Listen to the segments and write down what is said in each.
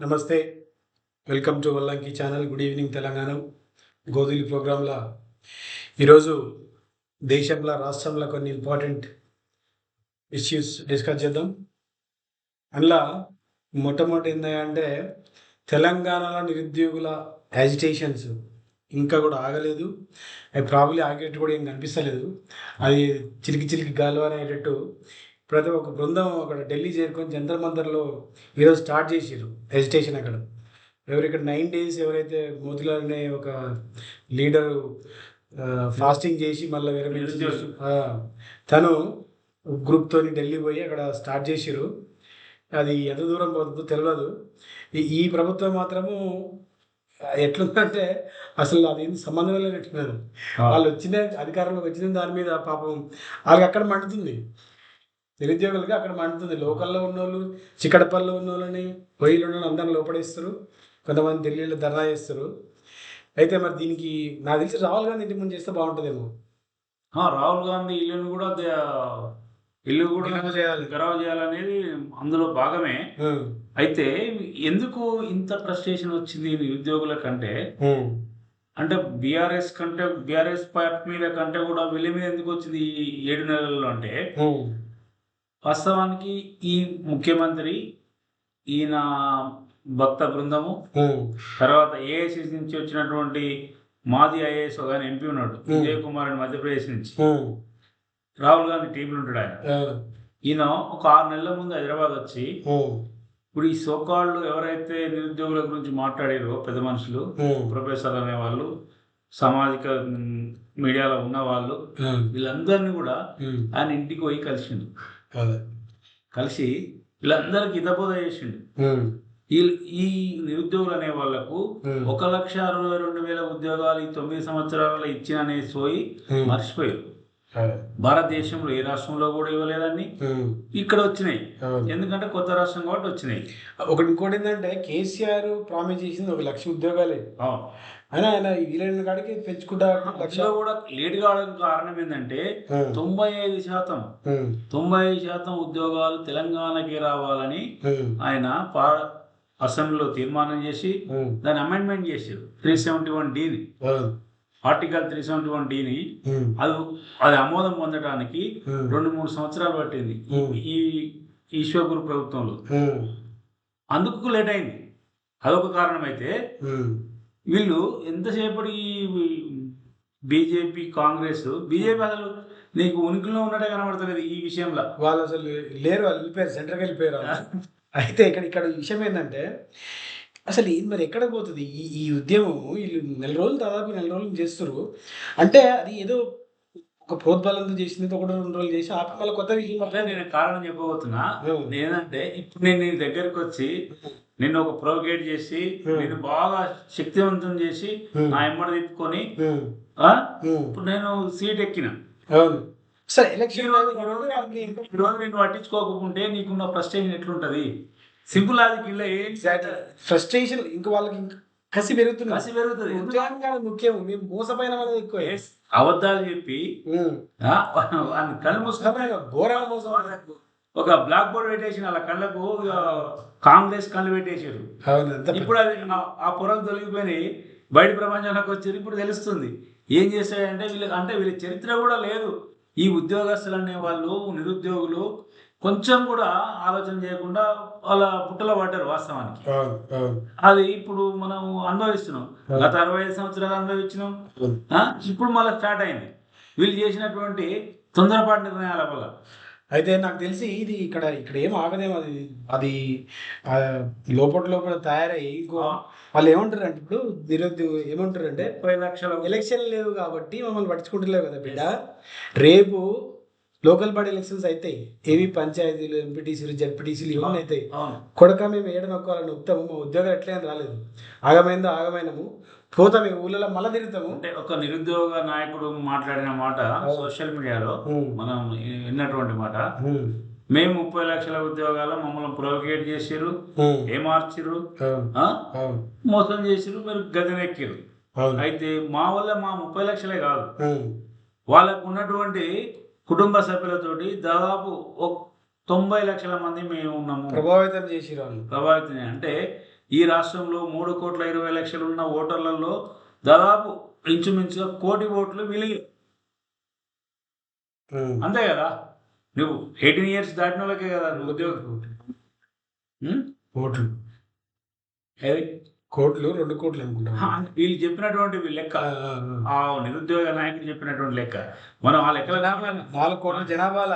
నమస్తే. Welcome to Vallanki channel. Good evening Telangana. గోధులి ప్రోగ్రాంలో. ఈరోజు దేశంలో రాష్ట్రంలో కొన్ని ఇంపార్టెంట్ ఇష్యూస్ డిస్కస్ చేద్దాం. అందులో మొట్టమొదటి ఏంటంటే తెలంగాణలో నిరుద్యోగుల యాజిటేషన్స్ ఇంకా కూడా ఆగలేదు. అవి ప్రాబ్లీ ఆగేట్టు కూడా ఏం కనిపిస్తలేదు. అది చిలికి చిలికి గాలివాన అయ్యేటట్టు ప్రతి ఒక బృందం అక్కడ ఢిల్లీ చేరుకొని జంతర్ మంతర్లో ఈరోజు స్టార్ట్ చేసారు ఎజిటేషన్ అక్కడ. ఎవరు ఇక్కడ నైన్ డేస్ ఎవరైతే మోతిలాల్ అనే ఒక లీడరు ఫాస్టింగ్ చేసి మళ్ళీ వేరే తను గ్రూప్తో ఢిల్లీ పోయి అక్కడ స్టార్ట్ చేసిరు అది ఎంత దూరం పోతుందో తెలియదు ఈ- ప్రభుత్వం మాత్రము ఎట్లుందంటే అసలు అది ఏం సంబంధం లేనట్టున్నారు. వాళ్ళు వచ్చిన అధికారంలోకి వచ్చిన దాని మీద పాపం వాళ్ళకి అక్కడ మండుతుంది. నిరుద్యోగులకి అక్కడ మండుతుంది. లోకల్లో ఉన్నోళ్ళు చిక్కడపల్లిలో ఉన్న వాళ్ళని పొయ్యిలో ఉన్న అందరిని లోపడేస్తారు. కొంతమంది ఢిల్లీలో ధర్నా చేస్తారు. అయితే మరి దీనికి నాకు తెలిసి రాహుల్ గాంధీ ఇంటి ముందు చేస్తే బాగుంటుందేమో. రాహుల్ గాంధీ ఇల్లును కూడా ఇల్లు కూడా చేయాలి. గెలవ చేయాలనేది అందులో భాగమే. అయితే ఎందుకు ఇంత ఫ్రస్ట్రేషన్ వచ్చింది నిరుద్యోగుల కంటే? అంటే బీఆర్ఎస్ కంటే బీఆర్ఎస్ పార్టీ మీద కంటే కూడా వీళ్ళ మీద ఎందుకు వచ్చింది ఈ ఏడు నెలల్లో అంటే? వాస్తవానికి ఈ ముఖ్యమంత్రి ఈయన భక్త బృందము. తర్వాత ఏఐసిసి నుంచి వచ్చినటువంటి మాజీ ఐఏఎస్ ఒక ఆయన ఎంపీ ఉన్నాడు. విజయ్ కుమార్ అని మధ్యప్రదేశ్ నుంచి. రాహుల్ గాంధీ టీంలో ఉంటాడు ఆయన. ఈయన ఒక ఆరు నెలల ముందు హైదరాబాద్ వచ్చి ఇప్పుడు ఈ సోకాళ్ళు ఎవరైతే నిరుద్యోగుల గురించి మాట్లాడారో పెద్ద మనుషులు ప్రొఫెసర్ అనేవాళ్ళు సామాజిక మ్, మీడియాలో ఉన్న వాళ్ళు వీళ్ళందరినీ కూడా ఆయన ఇంటికి పోయి కలిసిండు. కలిసి వీళ్ళందరికీ హితబోధ చేసిండు. ఈ నిరుద్యోగులు అనే వాళ్ళకు ఒక లక్ష అరవై రెండు వేల ఉద్యోగాలు ఈ తొమ్మిది సంవత్సరాలలో ఇచ్చిన సోయి మర్చిపోయారు. భారతదేశంలో ఏ రాష్ట్రంలో కూడా ఇవ్వలేదని ఇక్కడ వచ్చినాయి. ఎందుకంటే కొత్త రాష్ట్రం కాబట్టి వచ్చినాయి. ఒకటి ఇంకోటి ఏంటంటే కేసీఆర్ ప్రామిస్ చేసింది ఒక లక్ష ఉద్యోగాలే. అయినా ఆయన వీలైన కాడికి పెంచుకుంటా లక్ష. కూడా లేట్ కావడానికి కారణం ఏంటంటే తొంభై ఐదు శాతం తొంభై ఐదు శాతం ఉద్యోగాలు తెలంగాణకి రావాలని ఆయన పా అసెంబ్లీలో తీర్మానం చేసి దాన్ని అమెండ్మెంట్ చేశారు. త్రీ సెవెంటీ వన్ డీని. ఆర్టికల్ త్రీ సెవెంటీ వన్ డీని అది అది ఆమోదం పొందడానికి రెండు మూడు సంవత్సరాలు పట్టింది. ఈ- ఉమ్. ఈ ఈశ్వరగురు ప్రభుత్వంలో. అందుకు లేట్ అయింది. అదొక కారణం అయితే వీళ్ళు ఎంతసేపటి బీజేపీ కాంగ్రెస్ బీజేపీ అసలు నీకు ఉనికిలో ఉన్నట్టే కనబడతలేదు ఈ విషయంలో. వాళ్ళు అసలు లేరు వాళ్ళు వెళ్ళిపోయారు సెంటర్కి వెళ్ళిపోయారు వాళ్ళు. అయితే ఇక్కడ ఇక్కడ విషయం ఏంటంటే అసలు ఇది మరి ఎక్కడ పోతుంది? ఈ ఈ ఉద్యమం వీళ్ళు నెల రోజులు దాదాపు నెల రోజులు చేస్తారు అంటే అది ఏదో ఒక ప్రోద్బలంతో చేసింది ఒకటి రెండు రోజులు చేసి ఆపి మళ్ళీ కొత్త విషయం. నేను కారణం చెప్పబోతున్నా. నేనంటే ఇప్పుడు నేను నీ దగ్గరికి వచ్చి నిన్ను ఒక ప్రోగేట్ చేసి. నేను బాగా శక్తివంతం చేసి. నా ఎమ్మడి తిప్పుకొని ఆ, ఇప్పుడు నేను సీట్ ఎక్కిన. సరే ఎలక్షన్ ఈరోజు నేను పట్టించుకోకుంటే నీకున్న ఫ్రస్ట్రేషన్ ఎట్లుంటది? సింపుల్ లాజిక్ ఇలా ఏం ఫ్రస్ట్రేషన్ ఇంకా వాళ్ళకి ఇంకా కసి పెరుగుతుంది. కసి పెరుగుతుంది. ఉద్యోగం ముఖ్యం. మేము మోసపోయిన వాళ్ళది ఎక్కువ అబద్ధాలు చెప్పి కళ్ళు మూసుకొని ఘోరమైన మోసం ఒక బ్లాక్ బోర్డ్ పెట్టేసిన వాళ్ళ కళ్ళకు కాంగ్రెస్ కళ్ళు పెట్టేసారు ఇప్పుడు అది ఆ- పొరలు తొలగిపోయినాయి. బయట ప్రపంచంలోకి వచ్చారు ఇప్పుడు తెలుస్తుంది. ఏం చేస్తాడంటే వీళ్ళకి అంటే వీళ్ళ చరిత్ర కూడా లేదు. ఈ ఉద్యోగస్తులు అనే వాళ్ళు నిరుద్యోగులు కొంచెం కూడా ఆలోచన చేయకుండా వాళ్ళ పుట్టలో పడ్డారు వాస్తవానికి. అది ఇప్పుడు మనం అనుభవిస్తున్నాం. గత అరవై ఐదు సంవత్సరాలు అనుభవించినాం? ఇప్పుడు మళ్ళీ స్టార్ట్ అయింది. వీళ్ళు చేసినటువంటి తొందరపాటు నిర్ణయాల వల్ల. అయితే నాకు తెలిసి ఇది ఇక్కడ ఇక్కడ ఏం ఆగదేమో అది. అది లోపల లోపల తయారయ్యి ఇంకో వాళ్ళు ఏమంటారు అంటే ఇప్పుడు నిరుద్యోగ ఏమంటారు అంటే ముప్పై లక్షల. ఎలక్షన్ లేవు కాబట్టి మమ్మల్ని పట్టించుకుంటలేవు కదా బిడ్డ. రేపు లోకల్ బాడీ ఎలక్షన్స్ అవుతాయి ఏవి పంచాయతీలు ఎంపీటీసీలు జడ్పీటీసీలు ఇవన్నీ అవును కొడక మేము ఏడ నొక్కాలని ఉత్తము మా ఉద్యోగాలు ఎట్లే అని రాలేదు. ఆగమైందో ఆగమైనము. పోతాం ఈ ఊళ్ళలో మళ్ళీ తిరుగుతాము. అంటే ఒక నిరుద్యోగ నాయకుడు మాట్లాడిన మాట సోషల్ మీడియాలో మనం విన్నటువంటి మాట. మేము. ముప్పై లక్షల ఉద్యోగాలు మమ్మల్ని ప్రొవోకేట్ ఆ? అవును, మోసం చేసిర్రు మీరు గదినెక్కిర్రు. అవును, అయితే మా వల్ల మా ముప్పై లక్షలే కాదు. వాళ్ళకు ఉన్నటువంటి కుటుంబ సభ్యులతోటి దాదాపు ఒక తొంభై లక్షల మంది మేము ఉన్నాము. ప్రభావితం చేసి వాళ్ళు. ప్రభావితం అంటే ఈ రాష్ట్రంలో మూడు కోట్ల ఇరవై లక్షలు ఉన్న ఓటర్లలో దాదాపు ఇంచుమించుగా కోటి ఓట్లు మిలిగి ఉమ్. అంతే కదా? నువ్వు ఎయిటీన్ ఇయర్స్ దాటిన వాళ్ళకే కదా నువ్వు ఉద్యోగం. ఉం? కోట్లు ఏది? కోట్లు రెండు కోట్లు అనుకుంటా వీళ్ళు చెప్పినటువంటి లెక్క నిరుద్యోగ నాయకులు చెప్పినటువంటి లెక్క. మనం ఆ లెక్కల నాలుగు కోట్ల జనాభాల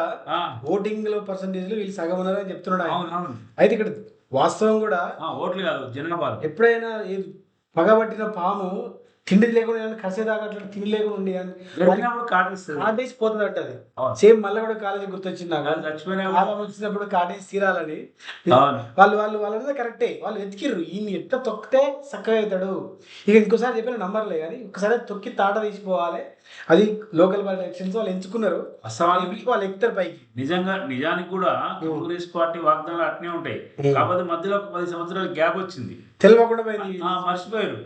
ఓటింగ్లో పర్సంటేజ్లో వీళ్ళు సగం ఉన్నారని చెప్తున్నాడు అయితే ఇక్కడ వాస్తవం కూడా ఓట్లు కాదు జనాభా ఎప్పుడైనా పగబట్టిన పాము తిండి లేకుండా కసేదాకా అట్లా తిండి లేకుండా ఉండి అని జరిగినప్పుడు కాటిస్తుంది. కాటేసి పోతుంది అట్ట అది. సేమ్ మళ్ళీ కూడా కాలేజీ గుర్తొచ్చింది నాకు. వచ్చినప్పుడు కాటేసి తీరాలని. వాళ్ళు వాళ్ళు వాళ్ళంతా కరెక్టే. వాళ్ళు వెతికిర్రు. ఈయన ఎట్లా తొక్కితే చక్కగా అవుతాడు. ఇక ఇంకోసారి చెప్పిన నంబర్లే కానీ ఒకసారి తొక్కి తాట తీసిపోవాలి. అది లోకల్ బాడీ ఎలక్షన్స్ వాళ్ళు ఎంచుకున్నారు. వాస్తవానికి వాళ్ళు ఎక్కుతారు పైకి. నిజంగా నిజానికి కూడా కాంగ్రెస్ పార్టీ వాగ్దానాలు అట్నే ఉంటాయి. కాకపోతే మధ్యలో ఒక పది సంవత్సరాల గ్యాప్ వచ్చింది. తెలియకుండా మర్చిపోయారు.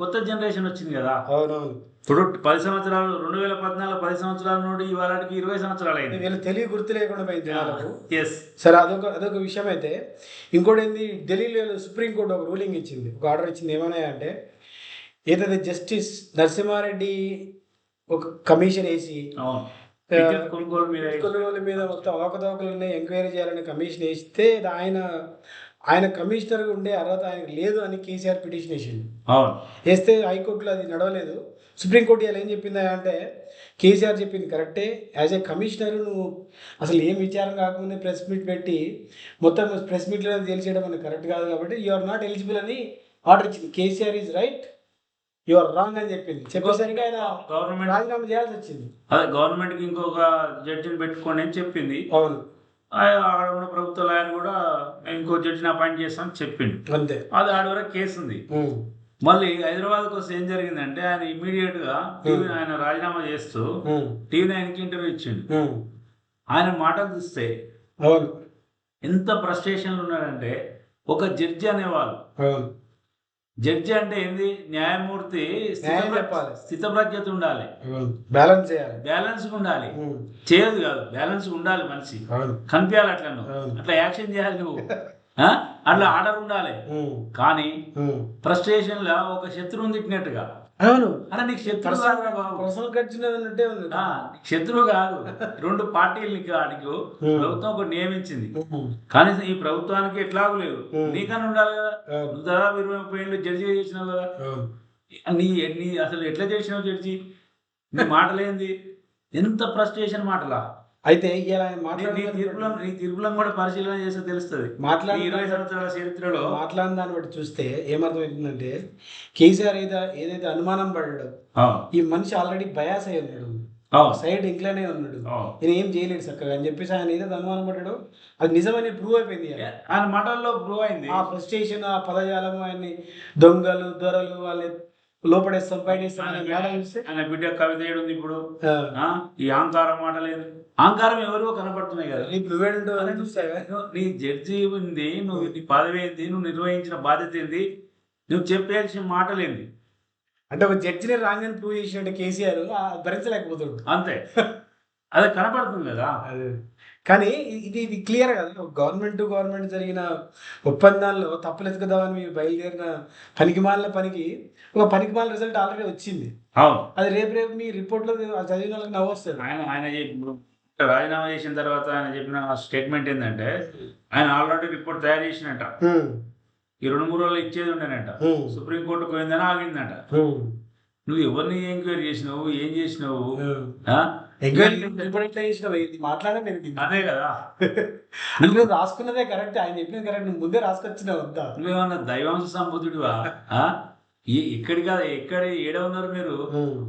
కొత్త జనరేషన్ వచ్చింది కదా. అవునవును. ఇప్పుడు పది సంవత్సరాలు రెండు వేల పద్నాలుగు పది సంవత్సరాల నుండి ఇవాళకి ఇరవై సంవత్సరాలు అయింది. వీళ్ళ తెలివి గుర్తు లేకుండా పోయింది జనాలకు ఎస్ సరే అదొక అదొక విషయం అయితే ఇంకోటి ఏంది ఢిల్లీలో సుప్రీంకోర్టు ఒక రూలింగ్ ఇచ్చింది. ఒక ఆర్డర్ ఇచ్చింది ఏమన్నా అంటే ఏదైతే జస్టిస్ నరసింహారెడ్డి ఒక కమిషన్ వేసి కొనుగోలు మీద మొత్తం అవకతవకలు ఉన్నాయి ఎంక్వైరీ చేయాలని కమిషన్ వేస్తే ఆయన ఆయన కమిషనర్ ఉండే అర్హత ఆయనకు లేదు అని కేసీఆర్ పిటిషన్ వేసింది వేస్తే హైకోర్టులో అది నడవలేదు. సుప్రీంకోర్టు ఇలా ఏం చెప్పిందా అంటే కేసీఆర్ చెప్పింది కరెక్టే యాజ్ ఏ కమిషనర్ నువ్వు అసలు ఏం విచారం కాకముందే ప్రెస్ మీట్ పెట్టి మొత్తం ప్రెస్ మీట్లో తెలిసేయడం అనేది కరెక్ట్ కాదు కాబట్టి యు ఆర్ నాట్ ఎలిజిబుల్ అని ఆర్డర్ ఇచ్చింది. KCR is right you are wrong అని చెప్పింది. చెప్పేసరికి ఆయన గవర్నమెంట్ రాజీనామా చేయాల్సి వచ్చింది. అదే గవర్నమెంట్కి ఇంకొక జడ్జిని పెట్టుకోండి అని చెప్పింది. అవును. ఆడ ఉన్న ప్రభుత్వ లాయర్ కూడా ఇంకో జడ్జిని అపాయింట్ చేస్తామని చెప్పిండు. అంతే. అది ఆడ వరకు కేసు ఉంది. మళ్ళీ హైదరాబాద్కి వస్తే ఏం జరిగిందంటే ఆయన ఇమీడియట్గా టీవీ ఆయన రాజీనామా చేస్తూ. టీవీ నైన్కి ఇంటర్వ్యూ ఇచ్చిండు. ఆయన మాటలు చూస్తే అవును. ఎంత ఫ్రస్ట్రేషన్లు ఉన్నాడంటే ఒక జడ్జి అనేవాళ్ళు. జడ్జి అంటే ఏంది న్యాయమూర్తి. స్థితప్రజ్ఞత ఉండాలి బ్యాలెన్స్ చేయాలి బ్యాలెన్స్ ఉండాలి. చేయదు కాదు బ్యాలెన్స్ ఉండాలి మనిషి కనిపించాలి అట్లా నువ్వు. అట్లా యాక్షన్ చేయాలి నువ్వు ఆ? అట్లా ఆర్డర్ ఉండాలి. కానీ. ఫ్రస్ట్రేషన్ లా ఒక శత్రువుని తిట్టినట్టుగా అవును. అరే నీకు శత్రువు ఉంది. శత్రువు కాదు. రెండు పార్టీలు నీకు. ప్రభుత్వం ఒకటి నియమించింది. కానీ ఈ ప్రభుత్వానికి ఎట్లాగూ లేదు Hmm. నీకన్నా ఉండాలి కదా. నువ్వు దాదాపు ఇరవై ముప్పై ఏళ్ళు జడ్జి చేసినావు కదా. నీ నీ అసలు ఎట్లా చేసినావు జడ్జి? నీ మాటలేంది? ఎంత ఫ్రస్ట్రేషన్ మాటలా? అయితే ఇలా తీర్పులను తీర్పులను కూడా పరిశీలన చేస్తే తెలుస్తుంది. ఈ ఇరవై సంవత్సరాల చరిత్రలో మాట్లాడిన దాన్ని బట్టి చూస్తే ఏమర్థమవుతుందంటే కేసీఆర్ ఏదో ఏదైతే అనుమానం పడ్డాడో ఈ మనిషి ఆల్రెడీ బయాస్ అయి ఉన్నాడు సైడ్ ఇంట్లోనే ఉన్నాడు. ఈయన ఏం చేయలేడు చక్కగా అని చెప్పేసి ఆయన ఏదైతే అనుమానం పడ్డాడో అది నిజమని ప్రూవ్ అయిపోయింది. ఆయన మాటల్లో ప్రూవ్ అయింది. ఆ ఫ్రస్ట్రేషన్ ఆ పదజాలం ఆయన్ని దొంగలు దొరలు వాళ్ళని లోపడేస్తాం బయటేస్తాం చూస్తే ఆయన బిడ్డ కవిత ఏడుంది ఇప్పుడు. ఈ అహంకారం మాట లేదు అహంకారం ఎవరివో కనపడుతున్నాయి కదా. రేపు నువ్వేడుంటావు అని చూస్తావా? నీ జడ్జి ఉంది నువ్వు నీ పదవి ఏంది? నువ్వు నిర్వహించిన బాధ్యత ఏంది? నువ్వు చెప్పేయాల్సిన మాటలేంది అంటే ఒక జడ్జిని రాంగ్ అని ప్రూవ్ చేసినట్టు కేసీఆర్ ఆ భరించలేకపోతాడు అంతే. అదే కనపడుతుంది కదా. అదే. కానీ ఇది ఇది క్లియర్ కదా. గవర్నమెంట్ టు గవర్నమెంట్ జరిగిన ఒప్పందాల్లో తప్పులు ఎత్తుకుదామని మీరు బయలుదేరిన పనికిమాలిన పనికి ఒక పనికిమాల రిజల్ట్ ఆల్రెడీ వచ్చింది. అవును. అది రేపు రేపు మీ రిపోర్ట్లో చదివిన వాళ్ళకి నవ్వు వస్తుంది. ఆయన ఆయన రాజీనామా చేసిన తర్వాత ఆయన చెప్పిన స్టేట్మెంట్ ఏంటంటే ఆయన ఆల్రెడీ రిపోర్ట్ తయారు చేసినట్ట ఈ రెండు మూడు రోజులు ఇచ్చేది ఉండేనట. సుప్రీంకోర్టు పోయిందని ఆగిందట. నువ్వు ఎవరిని ఎంక్వైరీ చేసినావు ఏం చేసినావు. అదే కదా. నువ్వు రాసుకున్నదే కరెక్ట్. ఆయన చెప్పింది కరెక్ట్. నువ్వు ముందే రాసుకొచ్చినావు నువ్వేమన్నా దైవాంశ సంబుద్ధుడివా? ఇక్కడి కాదు ఎక్కడ ఏడ ఉన్నారు మీరు?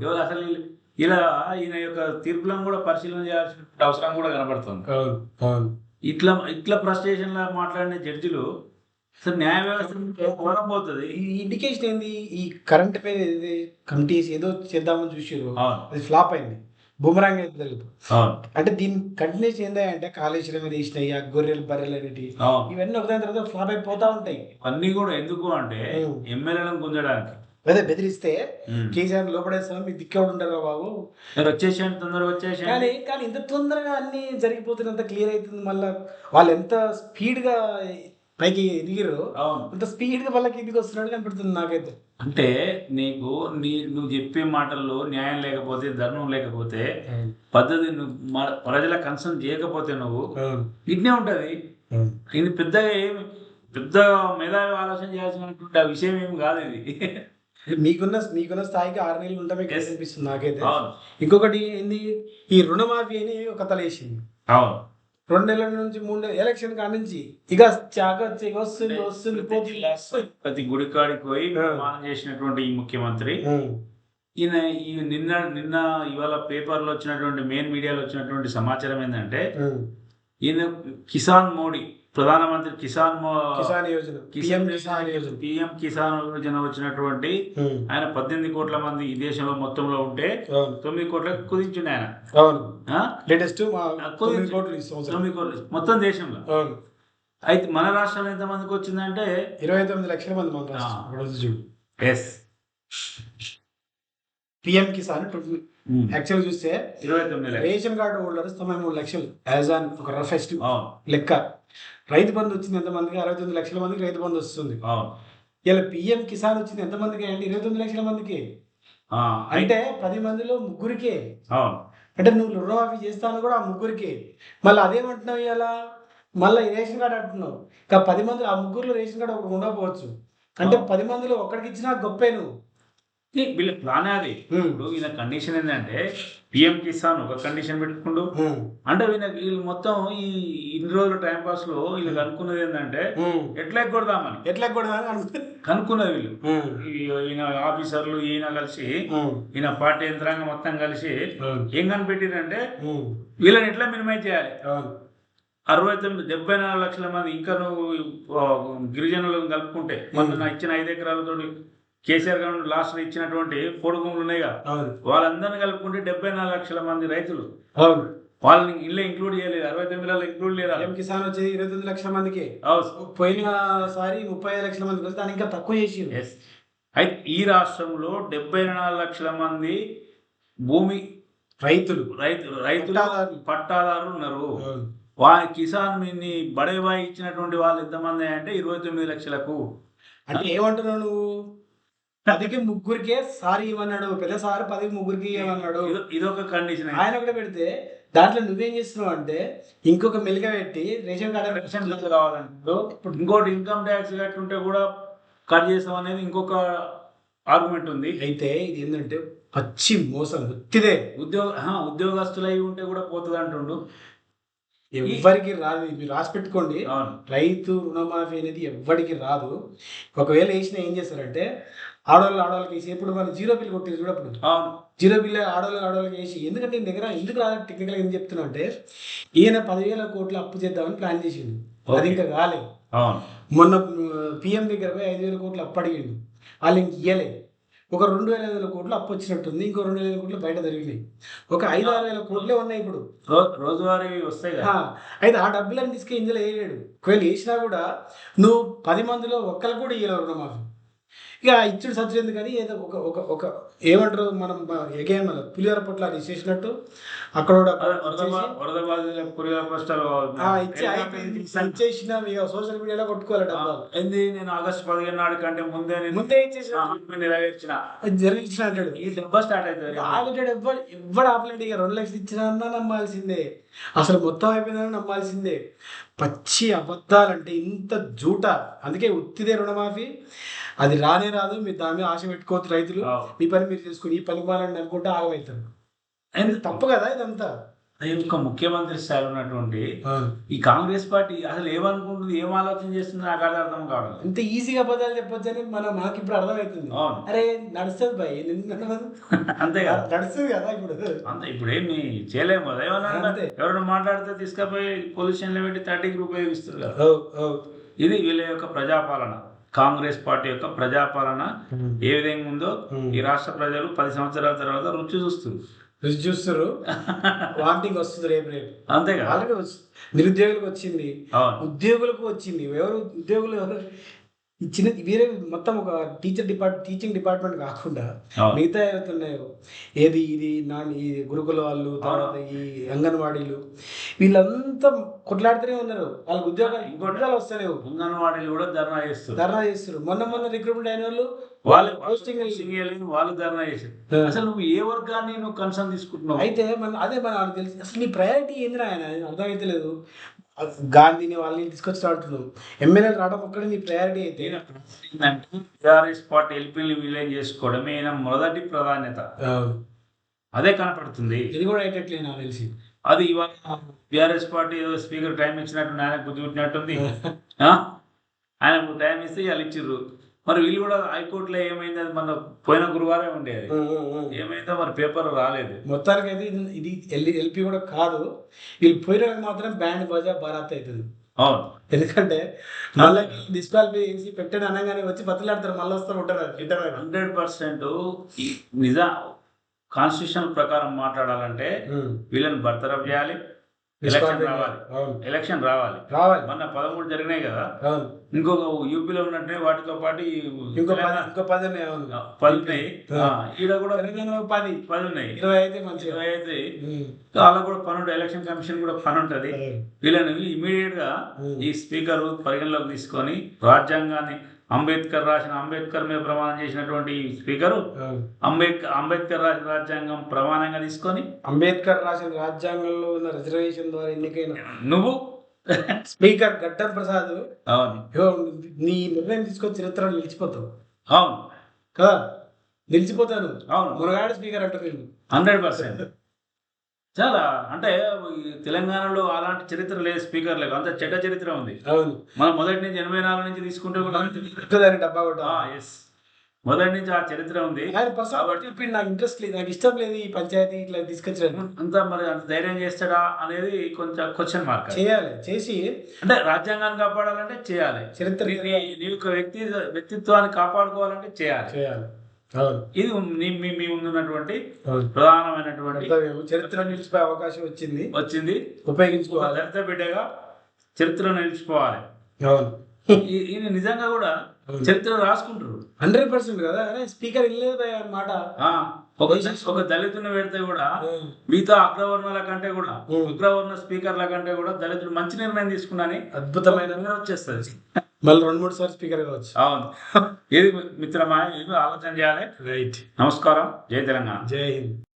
ఎవరు అసలు ఇలా ఈయన యొక్క తీర్పులను కూడా పరిశీలన చేయాల్సిన అవసరం కూడా కనబడుతుంది. ఇట్లా ఇట్లా ఫ్రస్ట్రేషన్ లా మాట్లాడిన జడ్జిలు అసలు న్యాయ వ్యవస్థ పోతుంది. ఈ ఇండికేషన్ ఏంది? ఈ కరెంట్ మీద ఏది? కమిటీస్ ఏదో చేద్దామని చూసారు అది ఫ్లాప్ అయింది. బుమరాంగ్ అయితే జరుగుతుంది. అంటే దీని కంటిన్యూస్ ఏందా అంటే కాళేశ్వరం మీద వేసినాయి ఆ గొర్రెలు బర్రెలు అనేటి ఇవన్నీ ఒకదాని తర్వాత ఫ్లాప్ అయిపోతా ఉంటాయి. అన్నీ కూడా ఎందుకు అంటే. ఎమ్మెల్యేలను గుంజడానికి. అదే బెదిరిస్తే. కేసీఆర్ లోపడేస్తాం మీకు దిక్కెవడు ఉంటారా బాబు? మీరు వచ్చేసేయండి తొందరగా వచ్చేసేయండి కానీ కానీ ఇంత తొందరగా అన్ని జరిగిపోతున్నంత క్లియర్ అవుతుంది మళ్ళీ. వాళ్ళు ఎంత స్పీడ్గా పైకి ఎదిగిరు అంత స్పీడ్ వాళ్ళకి ఇంటికి వస్తున్నాడు కనపడుతుంది నాకైతే. అంటే నీకు నీ నువ్వు చెప్పే మాటల్లో న్యాయం లేకపోతే ధర్మం లేకపోతే పద్ధతి నువ్వు ప్రజల కన్సర్న్ చేయకపోతే నువ్వు. ఇట్నే ఉంటది. ఇది పెద్దగా ఏమి పెద్ద మేధావి ఆలోచన చేయాల్సినటువంటి ఆ విషయం ఏమి కాదు ఇది. మీకున్న మీకున్న స్థాయికి ఆరు నెలలు ఉండమే. అనిపిస్తుంది నాకైతే. ఇంకొకటి ఏంది? ఈ రుణమాఫీ అని ఒక తలేసింది అవును. రెండు నెలల నుంచి మూడు నెలల ఎలక్షన్ కాడ నుంచి ఇక వస్తుంది వస్తుంది పోతుంది ప్రతి గుడికాడికి పోయి. ప్రమాణం చేసినటువంటి ఈ ముఖ్యమంత్రి. ఈయన ఈ నిన్న నిన్న ఇవాళ పేపర్లో వచ్చినటువంటి మెయిన్ మీడియాలో వచ్చినటువంటి సమాచారం ఏంటంటే. ఈయన కిసాన్ మోడీ ప్రధానమంత్రి కిసాన్ కిసాన్ యోజన పిఎం కిసాన్ యోజన. పిఎం కిసాన్ యోజన వచ్చినటువంటి. ఆయన పద్దెనిమిది కోట్ల మంది ఈ దేశంలో మొత్తంలో ఉంటే తొమ్మిది కోట్లకు కుదించిండు ఆయన? లేటెస్ట్ తొమ్మిది. కోట్లు కోట్లు. మొత్తం దేశంలో. అవును. అయితే మన రాష్ట్రంలో ఎంత మందికి వచ్చిందంటే ఇరవై తొమ్మిది లక్షల మంది మన రాష్ట్రం. ఎస్ పిఎం కిసాన్ యాక్చువల్ చూస్తే ఇరవై తొమ్మిది. రేషన్ కార్డు హోల్డర్స్ తొంభై మూడు లక్షలు యాజ్ ఆన్ ఒక రఫెస్ట్ లెక్క. రైతు బంధు వచ్చింది ఎంతమందికి అరవై తొమ్మిది లక్షల మందికి రైతు బంధు వస్తుంది. ఇలా పిఎం కిసాన్ వచ్చింది ఎంతమందికి అంటే ఇరవై తొమ్మిది లక్షల మందికి. అంటే పది మందిలో ముగ్గురికే. అంటే నువ్వు రుణమాఫీ చేస్తాను కూడా ఆ ముగ్గురికి. మళ్ళీ అదేమంటున్నావు ఇలా మళ్ళీ రేషన్ కార్డు అంటున్నావు. ఇంకా పది మంది ఆ ముగ్గురులో రేషన్ కార్డు ఒకటి ఉండకపోవచ్చు. అంటే పది మందిలో ఒక్కడికి ఇచ్చినా గొప్పే నువ్వు. వీళ్ళ ప్లాన్ అది? ఇప్పుడు ఈయన కండిషన్ ఏంటంటే పిఎం కిసాన్ ఒక కండిషన్ పెట్టుకుంటూ అంటే వీళ్ళ వీళ్ళు మొత్తం ఈ ఇన్ని రోజుల టైం పాస్లో వీళ్ళకి అనుకున్నది ఏంటంటే ఎట్లా ఎగ్గొడదామని. ఎట్లా అనుకుంటా. కనుక్కున్నది వీళ్ళు. ఈయన ఆఫీసర్లు ఈయన కలిసి. ఈయన పార్టీ యంత్రాంగం మొత్తం కలిసి. ఏం కనిపెట్టిరంటే. వీళ్ళని ఎట్లా మినిమైజ్ చేయాలి. అరవై తొమ్మిది డెబ్బై నాలుగు లక్షల మంది ఇంకా నువ్వు గిరిజనులను కలుపుకుంటే మొన్న నా ఇచ్చిన ఐదు ఎకరాలతో కేసీఆర్ గారు లాస్ట్ ఇచ్చినటువంటి పొడుగుములు ఉన్నాయిగా అవును. వాళ్ళందరిని కలుపుకుంటే డెబ్బై నాలుగు లక్షల మంది రైతులు అవును. వాళ్ళని ఇల్లు ఇంక్లూడ్ చేయలేదు అరవై తొమ్మిదిలో ఇంక్లూడ్ లేదా పిఎం కిసాన్ వచ్చేది ఇరవై తొమ్మిది లక్షల మందికి. పోయినసారి ముప్పై ఐదు లక్షల మందికి వస్తే దానికి ఇంకా తక్కువ చేసి. అయితే ఈ రాష్ట్రంలో డెబ్బై నాలుగు లక్షల మంది భూమి రైతులు రైతు రైతులు పట్టాదారులు. ఉన్నారు. వాళ్ళ కిసాన్ మిన్ని బడేబాయి ఇచ్చినటువంటి వాళ్ళు ఎంతమంది అంటే ఇరవై తొమ్మిది లక్షలకు అంటే ఏమంటున్నావు నువ్వు పదికి ముగ్గురికే సారీ ఇవ్వన్నాడు పెద్ద సార్ పదికి ముగ్గురికి ఇవ్వన్నాడు. ఇదో- ఇదొక కండిషన్ ఆయన కూడా పెడితే దాంట్లో నువ్వేం చేస్తున్నావు అంటే ఇంకొక మెలిక పెట్టి రేషన్ కార్డు లింక్ కావాలంటే ఇప్పుడు ఇంకోటి ఇన్కమ్ ట్యాక్స్ కట్టుంటే కూడా కట్ చేస్తాం అనేది ఇంకొక ఆర్గ్యుమెంట్ ఉంది. అయితే ఇది ఏంటంటే పచ్చి మోసం ఒత్తిదే ఉద్యోగ ఉద్యోగస్తులు అయి ఉంటే కూడా పోతుంది అంటుండు. ఎవ్వరికి రాదు మీరు రాసి పెట్టుకోండి. రైతు రుణమాఫీ అనేది ఎవ్వడికి రాదు. ఒకవేళ వేసినా ఏం చేస్తారంటే ఆడవాళ్ళు ఆడవాళ్ళకి వేసి ఇప్పుడు మనం జీరో బిల్ కొట్టేది చూడప్పుడు. జీరో బిల్ ఆడవాళ్ళు ఆడవాళ్ళకి వేసి ఎందుకంటే దగ్గర ఎందుకు రాదు టెక్నికల్ ఏం చెప్తున్నా అంటే ఈయన పదివేల కోట్లు అప్పు చేద్దామని ప్లాన్ చేసిండు. అది ఇంకా కాలేదు మొన్న పిఎం దగ్గర పోయి ఐదు వేల కోట్లు అప్పు అడిగిండు. వాళ్ళు ఇంక ఇయ్యలే. ఒక రెండు వేల ఐదు వేల కోట్లు అప్పు వచ్చినట్టుంది ఇంకో రెండు వేల కోట్లు బయట జరిగినాయి ఒక ఐదు ఆరు వేల కోట్లే ఉన్నాయి ఇప్పుడు. రో- రోజువారీ వస్తాయి అయితే ఆ డబ్బులను తీసుకు ఇందులో వేయలేడు ఒకవేళ వేసినా కూడా నువ్వు పది మందిలో ఒక్కరికి కూడా ఇయ్యలేవు రుణమాఫీ. ఇక ఇచ్చుడు సత్యం ఎందుకని ఏదో ఒక ఒక ఒక ఏమంటారు మనం ఎగైన్ మన పులిహోర పొట్ల అది చేసినట్టు అక్కడ. ఇచ్చేసిన ఇక సోషల్ మీడియాలో కొట్టుకోవాలి డబ్బాలు ఏంది? నేను ఆగస్టు పదిహేను నాడు కంటే ముందే ముందే నెరవేర్చిన. జరిగించిన అంటాడు. ఈ దెబ్బ స్టార్ట్ అవుతుంది ఆగుతాడు ఎవ్వడు ఎవ్వడు ఆపలేడు. ఇక రెండు లక్షలు ఇచ్చినా అన్నా నమ్మాల్సిందే. అసలు మొత్తం అయిపోయిందని నమ్మాల్సిందే. పచ్చి అబద్ధాలంటే ఇంత జూట. అందుకే ఉత్తిదే రుణమాఫీ. అది రానే రాదు. మీరు దాని మీద ఆశ పెట్టుకోవద్దు రైతులు. మీ పని మీరు చేసుకుని ఈ పని మాలని అనుకుంటే ఆగమవుతారు. అండ్ తప్పు కదా ఇదంతా. యొక్క ముఖ్యమంత్రి స్థాయిలో ఉన్నటువంటి ఈ కాంగ్రెస్ పార్టీ అసలు ఏమనుకుంటుంది ఏం ఆలోచన చేస్తుంది నాకు అది అర్థం కావడం ఇంత ఈజీగా అబద్ధాలు చెప్పొచ్చని మన మాకు ఇప్పుడు అర్థమవుతుంది. అరే నడుస్తుంది భయ్. అంతే కదా. నడుస్తుంది కదా ఇప్పుడు. అంతే ఇప్పుడు ఏమి చేయలేము కదా. ఏమన్నా. ఎవరైనా మాట్లాడితే తీసుకపోయి పోలీస్ స్టేషన్లో పెట్టి థర్టీకి ఉపయోగిస్తారు కదా. ఇది వీళ్ళ యొక్క ప్రజాపాలన. కాంగ్రెస్ పార్టీ యొక్క ప్రజాపాలన ఏ విధంగా ఉందో. ఈ రాష్ట్ర ప్రజలు పది సంవత్సరాల తర్వాత రుచి చూస్తారు రుచి చూస్తారు వాంటింగ్ వస్తుంది రేపు రేపు. అంతే వస్తుంది నిరుద్యోగులకు వచ్చింది. ఉద్యోగులకు వచ్చింది. ఎవరు ఉద్యోగులు ఎవరు? ఈ చిన్న వేరే మొత్తం ఒక టీచర్ డిపార్ట్ టీచింగ్ డిపార్ట్మెంట్ కాకుండా. మిగతా ఏవైతే ఉన్నాయో ఏది ఇది నా ఈ గురుకుల వాళ్ళు తర్వాత ఈ అంగన్వాడీలు వీళ్ళంతా కొట్లాడుతూనే ఉన్నారు. వాళ్ళకి ఉద్యోగాలు ఇంకోటి వస్తలేవు. అంగన్వాడీలు కూడా ధర్నా చేస్తారు ధర్నా చేస్తారు మొన్న మొన్న రిక్రూట్మెంట్ అయిన వాళ్ళు వాళ్ళు పోస్టింగ్ వెళ్ళి ధర్నా చేశారు. అసలు నువ్వు ఏ వర్గాన్ని నువ్వు కన్సర్న్ తీసుకుంటున్నావు? అయితే మన అదే మన తెలిసి. అసలు నీ ప్రయారిటీ ఏందిరా ఆయన? అర్థమైతే లేదు గాంధీని వాళ్ళని తీసుకొచ్చి అంటున్నావు ఎమ్మెల్యేలు రావడం ఒక్కడే నీ ప్రయారిటీ అయితే. టిఆర్ఎస్ పార్టీ ఎల్పీని విలేజ్ చేసుకోవడమే మొదటి ప్రాధాన్యత. అదే కనపడుతుంది. ఇది కూడా అయ్యేటట్లే నాకు తెలిసి. అది ఇవాళ టిఆర్ఎస్ పార్టీ ఏదో స్పీకర్ టైం ఇచ్చినట్టు ఆయన బుద్ధి పుట్టినట్టుంది. ఆ? ఆయనకు టైం ఇస్తే వాళ్ళు ఇచ్చిర్రు. మరి వీళ్ళు కూడా హైకోర్టులో ఏమైంది? అది మన పోయిన గురువారం ఉండేది. ఏమైందో మరి పేపర్ రాలేదు. మొత్తానికి అయితే ఇది- ఎల్పి కూడా కాదు. వీళ్ళు పోయిన మాత్రం బ్యాండ్ బాజా భారత్ అవుతుంది. అవును. ఎందుకంటే మళ్ళీ డిస్క్వాలిఫై చేసి పెట్టాను అనగానే వచ్చి బతులాడతారు మళ్ళీ వస్తూ ఉంటారు హండ్రెడ్ పర్సెంట్ నిజా కాన్స్టిట్యూషన్ ప్రకారం మాట్లాడాలంటే వీళ్ళని బర్తరఫ్ చేయాలి. ఎలక్షన్ రావాలి. ఎలక్షన్ రావాలి. రావాలి. మొన్న పదమూడు జరిగినాయి కదా. ఇంకొక యూపీలో ఉన్నట్టే వాటితో పాటు ఇంకో ఇంకో పది ఉన్నాయి పది ఉన్నాయి. ఈడ కూడా పది. పది ఉన్నాయి. ఇరవై అయితే మంచిగా. ఇరవై అయితే. వాళ్ళకు కూడా పని ఉంటుంది. ఎలక్షన్ కమిషన్ కూడా పని ఉంటుంది. వీళ్ళని ఇమీడియట్గా. ఈ స్పీకర్ పరిగణలోకి తీసుకొని రాజ్యాంగాన్ని అంబేద్కర్ రాసిన అంబేద్కర్ మీద ప్రమాణం చేసినటువంటి స్పీకరు. అంబేద్కర్ అంబేద్కర్ రాసిన రాజ్యాంగం ప్రమాణంగా తీసుకొని అంబేద్కర్ రాసిన రాజ్యాంగంలో ఉన్న రిజర్వేషన్ ద్వారా ఎన్నికైన నువ్వు స్పీకర్ గడ్డం ప్రసాద్ అవును. నీ నిర్ణయం తీసుకొని చరిత్రలో నిలిచిపోతావు. అవును. కదా? నిలిచిపోతాను అవును. మునగాడు స్పీకర్ అంటారు హండ్రెడ్ పర్సెంట్. చాలా అంటే తెలంగాణలో అలాంటి చరిత్ర లేదు స్పీకర్ లేదు అంత చెడ్డ చరిత్ర ఉంది. అవును. మనం మొదటి నుంచి ఎనభై నాలుగు నుంచి తీసుకుంటే డబ్బా ఎస్ మొదటి నుంచి ఆ చరిత్ర ఉంది. చెప్పిండు నాకు ఇంట్రెస్ట్ లేదు నాకు ఇష్టం లేదు ఈ పంచాయతీ ఇట్లా తీసుకొచ్చాను అంత మరి అంత ధైర్యం చేస్తాడా అనేది కొంచెం క్వశ్చన్ మార్క్ చేయాలి చేసి అంటే రాజ్యాంగాన్ని కాపాడాలంటే చేయాలి. చరిత్ర నీ- యొక్క వ్యక్తి వ్యక్తిత్వాన్ని కాపాడుకోవాలంటే చేయాలి. చేయాలి. ఇది మీ ముందున్నటువంటి ప్రధానమైనటువంటి. చరిత్ర నిలిచిపోయే అవకాశం వచ్చింది. వచ్చింది. ఉపయోగించుకోవాలి. దళిత బిడ్డగా చరిత్రలో నిలిచిపోవాలి. అవును. ఈయన నిజంగా కూడా. చరిత్ర రాసుకుంటారు. హండ్రెడ్ పర్సెంట్ కదా? స్పీకర్ వెళ్ళలేదు అన్నమాట ఆ, ఒక ఒక దళితుని పెడితే కూడా మిగతా అగ్రవర్ణాల కంటే కూడా. అగ్రవర్ణ స్పీకర్ల కంటే కూడా దళితులు మంచి నిర్ణయం తీసుకున్నాని అద్భుతమైన వచ్చేస్తుంది. మళ్ళీ రెండు మూడు సార్లు స్పీకర్ కావచ్చు అవును. ఇది మిత్రమా? ఇది ఆలోచన చేయాలి. రైట్ నమస్కారం. జై తెలంగాణ. జై హింద్.